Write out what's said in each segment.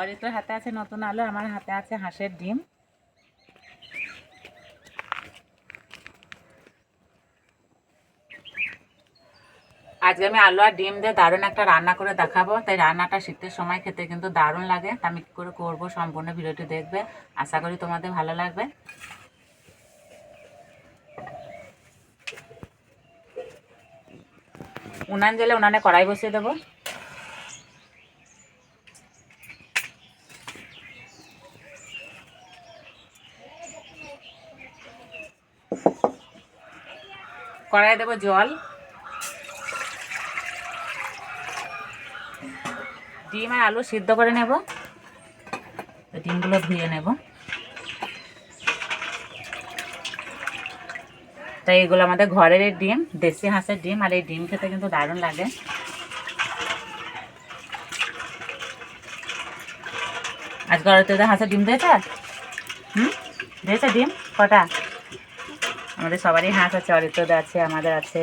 অরিত্র হাতে আছে নতুন আলু, আমার হাতে আছে হাঁসের ডিম। আজকে আমি আলু আর ডিম দিয়ে দারুণ একটা রান্না করে দেখাবো। তাই রান্নাটা শীতের সময় খেতে কিন্তু দারুণ লাগে। তা আমি কী করে করব সম্পূর্ণ ভিডিওটি দেখবে। আশা করি তোমাদের ভালো লাগবে। উনান জেলে উনানে কড়াই বসিয়ে দেবো। কড়াই দেবো জল। ডিম আর আলু সিদ্ধ করে নেব। ডিমগুলো ধুয়ে নেব। তাই এগুলো আমাদের ঘরের ডিম, দেশি হাঁসের ডিম, আর এই ডিম খেতে কিন্তু দারুণ লাগে। আজকে হাঁসের ডিম দিয়েছে? হুম? দিয়েছে ডিম? কটা? আমাদের সবারই হাঁস আছে অরিত্রদের আছে, আমাদের আছে।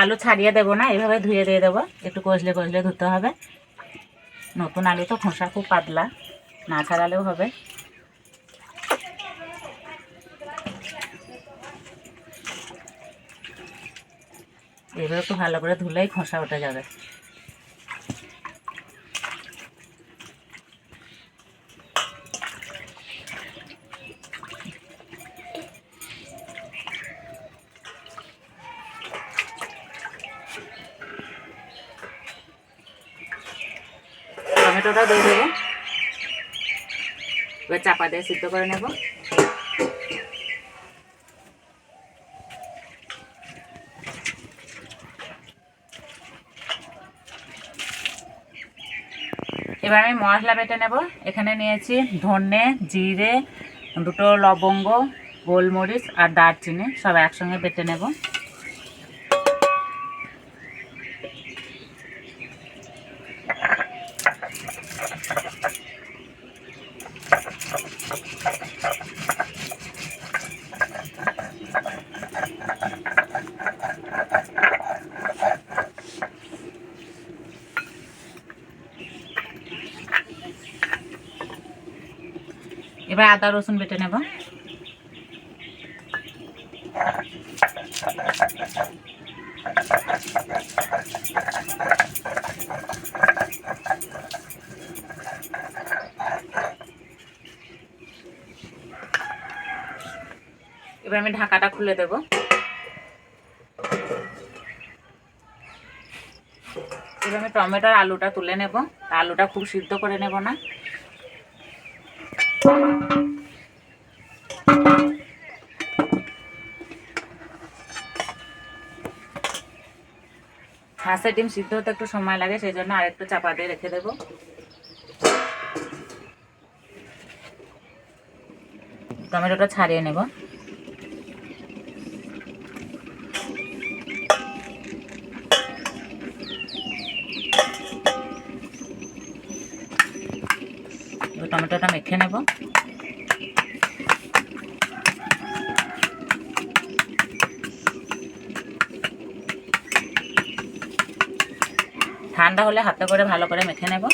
আলু ছাড়িয়ে দেবো না, এভাবে ধুয়ে দিয়ে দেবো, একটু কষলে কষলে ধুতে হবে। নতুন আলু তো খোসা খুব পাতলা, না ছাড়ালেও হবে। এবার একটু ভালো করে ধুলেই খোসা উঠে যাবে টমেটোটা দিয়ে দেবো এবার চাপা দিয়ে সিদ্ধ করে নেব। এবার আমি মশলা বেটে নেব। এখানে নিয়েছি ধনে, জিরে, দুটো লবঙ্গ, গোলমরিচ আর দারচিনি, সব একসঙ্গে বেটে নেব। এবার আদা, রসুন বেটে নেব। এবার আমি ঢাকাটা খুলে দেব। এবার আমি টমেটোর আলুটা তুলে নেব। আলুটা খুব সিদ্ধ করে নেব না। হাঁসের ডিম সিদ্ধ হতে একটু সময় লাগে, সেই জন্য আর একটু চাপা দিয়ে রেখে দেবো। টমেটোটা ছাড়িয়ে নেব। মেখে নেব। ঠান্ডা হলে হাতে করে ভালো করে মেখে নেব।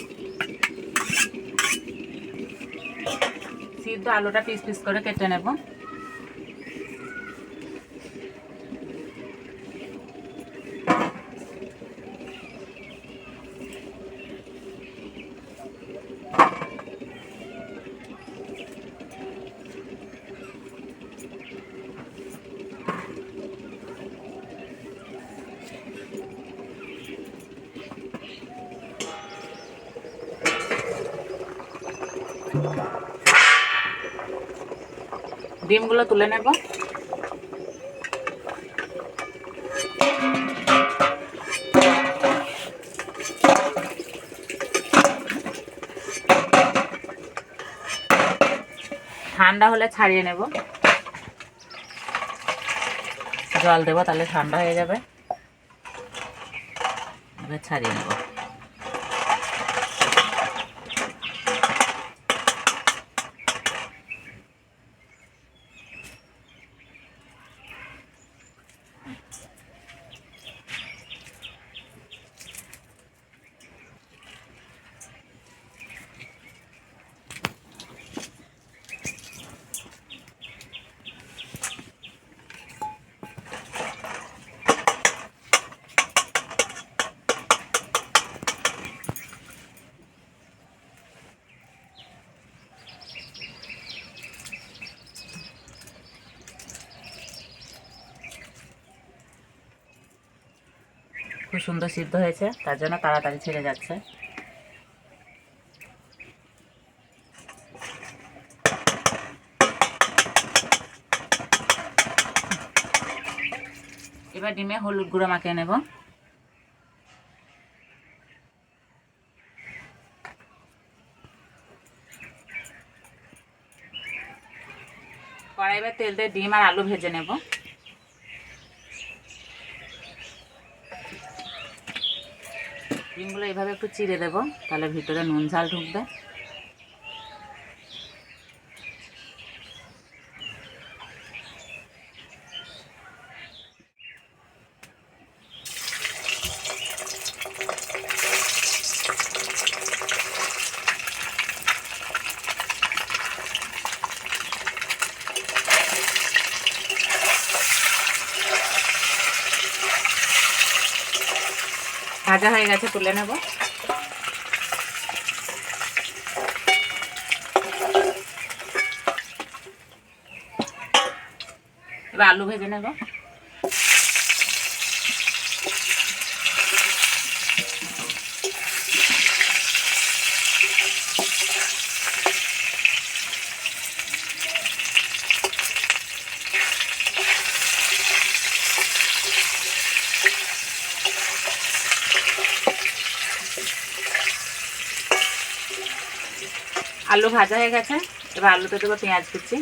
সিদ্ধ আলুটা পিস পিস করে কেটে নেব। ডিমগুলো তুলে নেব। ঠান্ডা হলে ছাড়িয়ে নেব। জল দেবো তাহলে ঠান্ডা হয়ে যাবে। ছাড়িয়ে নেব। সুন্দর সিদ্ধ হয়েছে, তার জন্য তাড়াতাড়ি ছেড়ে যাচ্ছে। এবার ডিমে হলুদ গুঁড়ো মাখিয়ে নেব। কড়াইবার তেল দিয়ে ডিম আর আলু ভেজে নেব। ডিমগুলো এইভাবে একটু চিড়ে দেবো তাহলে ভিতরে নুন ঝাল ঢুকবে। ভাজা হয়ে গেছে তুলে নেব। এবার আলু ভেজে নেব। আলু ভাজা হয়ে গেছে। এবার আলুতে দেবো পেঁয়াজ কুচি।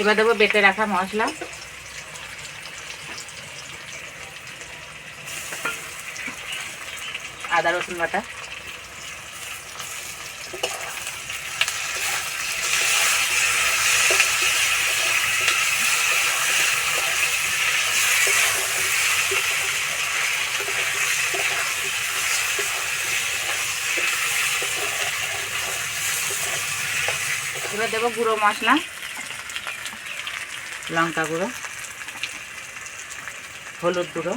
এবার দেবো বেটে রাখা মশলা। আদা রসুন বাটা। এবার দেবো গুঁড়ো মশলা, লঙ্কা গুঁড়ো, হলুদ গুঁড়ো।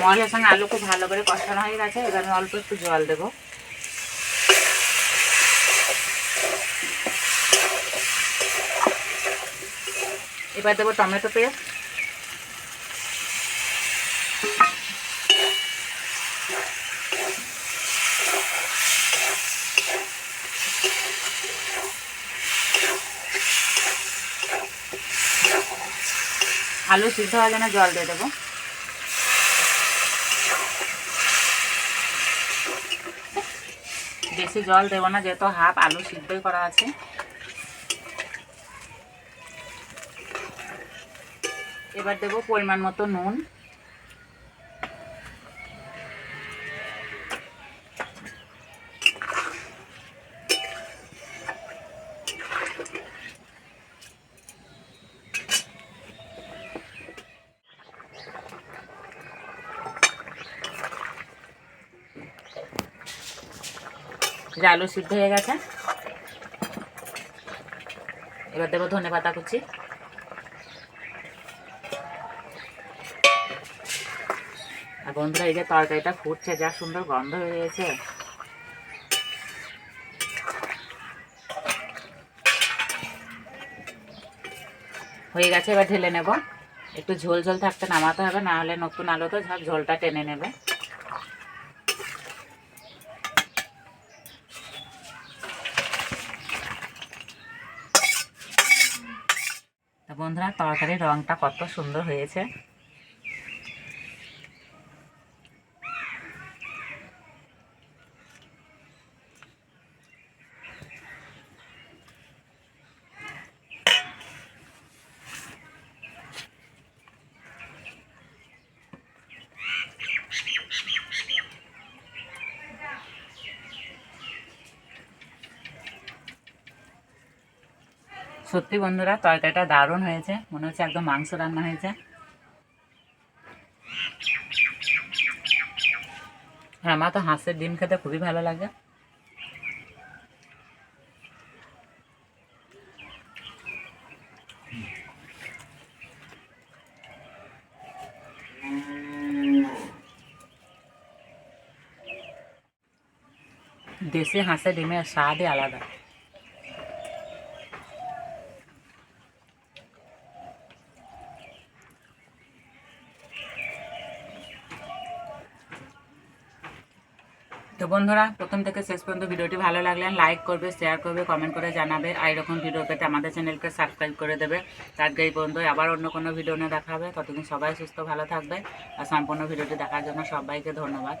মশলার সঙ্গে আলু খুব ভালো করে কষানো হয়ে গেছে, এবার আমি অল্প একটু জল দেবো। এবার দেবো টমেটো পেস্ট। আলু সিদ্ধ হওয়ার জন্য জল দিয়ে দেবো। বেশি জল দেবো না, যেহেতু হাফ আলু সিদ্ধই করা আছে। এবার দেবো পরিমাণ মতো নুন। যে আলু সিদ্ধ হয়ে গেছে। এবার দেবো ধনে পাতা কুচি। বন্ধুরা, এই যে তরকারিটা ফুটছে, যা সুন্দর গন্ধ বেরিয়েছে। হয়ে গেছে, এবার ঢেলে নেব। একটু ঝোল ঝোল থাকতে নামাতে হবে, না হলে নতুন আলো তো সব ঝোলটা টেনে নেবে। বন্ধুরা, তরকারির রঙটা কত সুন্দর হয়েছে। সত্যি বন্ধুরা, তরকারিটা দারুণ হয়েছে। মনে হচ্ছে একদম মাংস রান্না হয়েছে। আর আমার তো হাঁসের ডিম খেতে খুবই ভালো লাগে। দেশি হাঁসের ডিমের স্বাদই আলাদা। তো বন্ধুরা, প্রথম থেকে শেষ পর্যন্ত ভিডিওটি ভালো লাগলে লাইক করবে শেয়ার করবে কমেন্ট করে জানাবে আর এরকম ভিডিও পেতে আমাদের চ্যানেলকে সাবস্ক্রাইব করে দেবে। তার এই বন্ধু আবার অন্য কোনো ভিডিও নিয়ে দেখাবে ততদিন সবাই সুস্থ, ভালো থাকবে আর সম্পূর্ণ ভিডিওটি দেখার জন্য সবাইকে ধন্যবাদ।